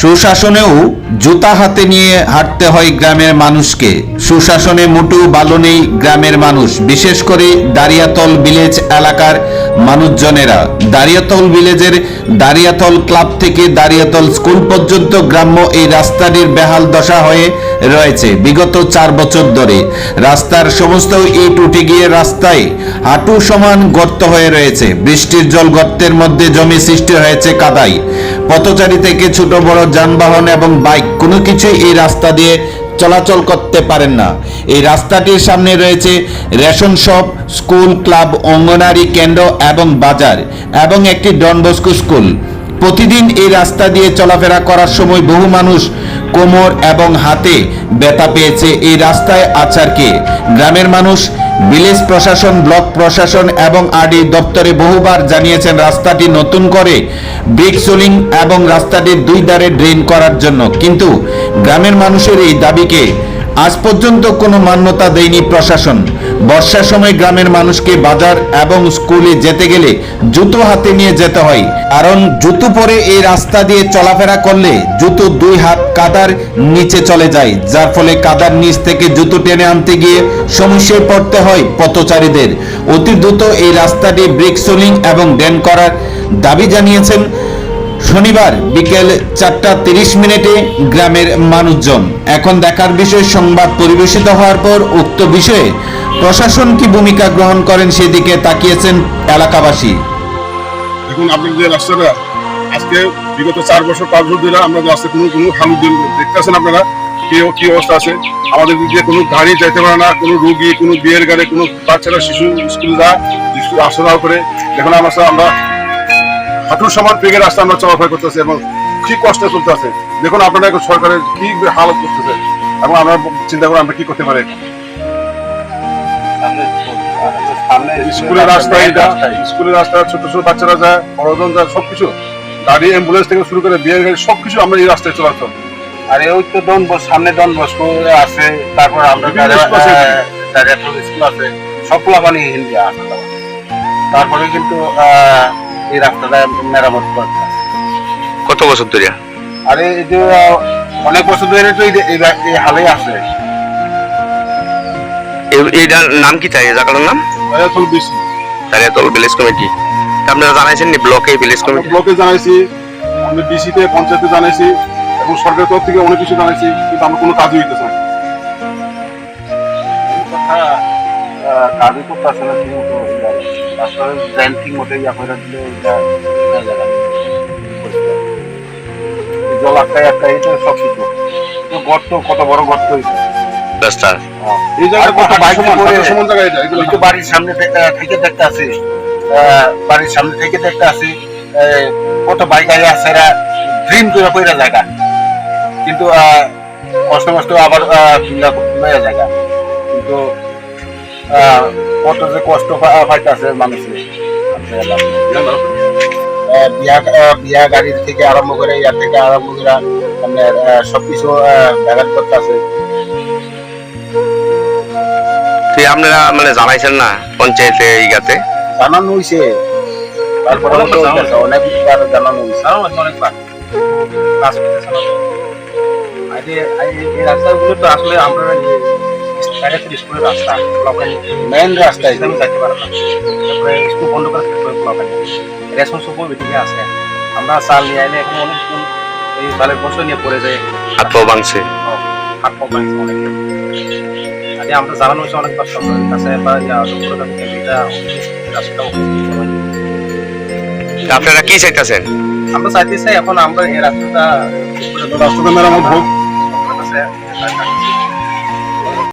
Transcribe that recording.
সুশাসনেও জুতা হাতে নিয়ে হাঁটতে হয় গ্রামের মানুষকে। সুশাসনে মোটেও বালো নেই গ্রামের মানুষ, বিশেষ করে দারিয়াতল ভিলেজ এলাকার মানুষজনেরা দারিয়াতল ভিলেজের দারিয়াতল ক্লাব থেকে দারিয়াতল স্কুল পর্যন্ত গ্রাম্য এই রাস্তাটির বেহাল দশা হয়ে রয়েছে। বিগত চার বছর ধরে রাস্তার সমস্ত ইট উঠে গিয়ে রাস্তায় হাঁটু সমান গর্ত হয়ে রয়েছে। বৃষ্টির জল গর্তের মধ্যে জমি সৃষ্টি হয়েছে কাদাই পথচারী থেকে ছোট বড় যানবাহন এবং বাইক কোনো কিছুই এই রাস্তা দিয়ে চলাচল করতে পারেন না। এই রাস্তাটির সামনে রয়েছে রেশন শপ, স্কুল, ক্লাব, অঙ্গনারী কেন্দ্র এবং বাজার এবং একটি ডনবস্কো স্কুল। প্রতিদিন এই রাস্তা দিয়ে চলাফেরা করার সময় বহু মানুষ কোমর এবং হাতে ব্যথা পেয়েছে। এই রাস্তায় আচারকে গ্রামের মানুষ ভিলেজ প্রশাসন, ব্লক প্রশাসন এবং আরডি দপ্তরে বহুবার জানিয়েছেন রাস্তাটি নতুন করে ব্রিক সোলিং এবং রাস্তাটির দুই ধারে ড্রেন করার জন্য। কিন্তু গ্রামের মানুষের এই দাবিকে আজ পর্যন্ত কোনো মান্যতা দেয়নি প্রশাসন। বর্ষার সময় গ্রামের মানুষকে বাজার এবং স্কুলে যেতে গেলে জুতো হাতে নিয়ে যেতে হয়। কারণ জুতো পরে এই রাস্তা দিয়ে চলাফেরা করলে জুতো দুই হাত কাদার নিচে চলে যায়, যার ফলে কাদার নিচ থেকে জুতো টেনে আনতে গিয়ে সমস্যায় পড়তে হয় পথচারীদের। অতি দ্রুত এই রাস্তাটি ব্রেক সোলিং এবং ড্যান করার দাবি জানিয়েছেন শনিবার বিকেল চারটা তিরিশ মিনিটে গ্রামের মানুষজন। এখন দেখার বিষয়, সংবাদ পরিবেশিত হওয়ার পর উক্ত বিষয়ে প্রশাসন কি ভূমিকা গ্রহণ করেন সেদিকে তাকিয়েছেন এলাকাবাসী। দেখুন আপনার যে রাস্তাটা আজকে বিগত চার বছর, পাঁচ বছর ধরে আমরা রাস্তা কোনো কোনো হালু দেখতেছেন আপনারা? কি কি অবস্থা আছে? আমাদের দিক কোনো গাড়ি যাইতে পারে না, কোনো রুগী, কোনো বিয়ের গাড়ি, কোনো বাচ্চারা শিশু স্কুল যায়, স্কুল আসা যাওয়া করে। দেখুন, আমরা আমরা হাঁটুর সমান পেগে রাস্তা আমরা চলাফেরা করতেছি এবং কি কষ্টে চলতেছে। দেখুন আপনারা এখন সরকারের কি হালত করতেছে এবং আমরা চিন্তা করে আমরা কি করতে পারি। স্কুলের রাস্তা এটা স্কুলের রাস্তা ছোট ছোট বাচ্চারা যায় বড়জন যায় সবকিছু। গাড়ি অ্যাম্বুলেন্স থেকে শুরু করে বিয়ের গাড়ি সবকিছু আমরা এই রাস্তায় চলাচল আরে ওই তো ডন বস সামনে ডন বসকো আছে তারপর আমরা স্কুল আছে। ডাইরেক্টর স্কুল আছে। সবগুলো মানে হিন্দি তারপরে কিন্তু আহ, এই রাস্তাটা মেরামত করতে কত বছর ধরে? আরে এই যে অনেক বছর ধরে তো এই- এই রা- এই হালেই আছে। এই- এইটার নাম কি চাই জায়গাটার নাম? এখন ভিলেজ কমিটি আপনারা জানাইছেন নি ব্লকে ভিলেজ কমিটি ব্লকে জানাইছি আমরা ডিসিতে পঞ্চায়েতে জানাইছি এবং সরকারের তরফ থেকে অনেক কিছু জানাইছি কিন্তু আমরা কোনো কাজই হইতেছে না। কাজই করতে আসে না মতো তারপরে ঠিক মতো ইয়া করে দিলে এটা জল আটকায় আটকায় এটা সব কিছু গর্ত কত বড় গর্ত হয়েছে রাস্তা এই কত বাইক সমান? এটা? এগুলো বাড়ির সামনে থেকে থেকে দেখতে আছে আহ, বাড়ির সামনে থেকে দেখতে আছে আহ, কত বাইক আগে আছে এরা ড্রিম করে কইরা জায়গা। কিন্তু আহ, কষ্ট মষ্ট আবার জায়গা। কিন্তু কত যে কষ্ট পাইতাছে মানুষের বিয়া বিয়া গাড়ির থেকে আরম্ভ করে ইয়ার থেকে আরম্ভ করে আপনার সবকিছু ব্যাঘাত করতেছে। তুই আপনারা মানে জানাইছেন না পঞ্চায়েতে ইগাতে জানানো হয়েছে তারপরে অনেক জানানো হয়েছে অনেকবার কাজ করতেছে এই রাস্তাগুলো তো আসলে আমরা স্কুলের রাস্তা ব্লকের মেইন রাস্তায় আমি যাইতে পারব না। তারপরে স্কুল বন্ধ করে থাকতে হবে ব্লকের রেশন আছে। আমরা চাল নিয়ে আইলে এখন অনেকজন এই চালের বছর নিয়ে পড়ে যায়। হাত পা ভাঙছে। হাত পা ভাঙছে অনেকে। আগে আমরা জানানো হয়েছে অনেকবার সরকারের কাছে বা আপনারা কি চাইতেছেন? আমরা চাইতে চাই এখন আমরা এই রাস্তাটা রাস্তাটা মেরামত হোক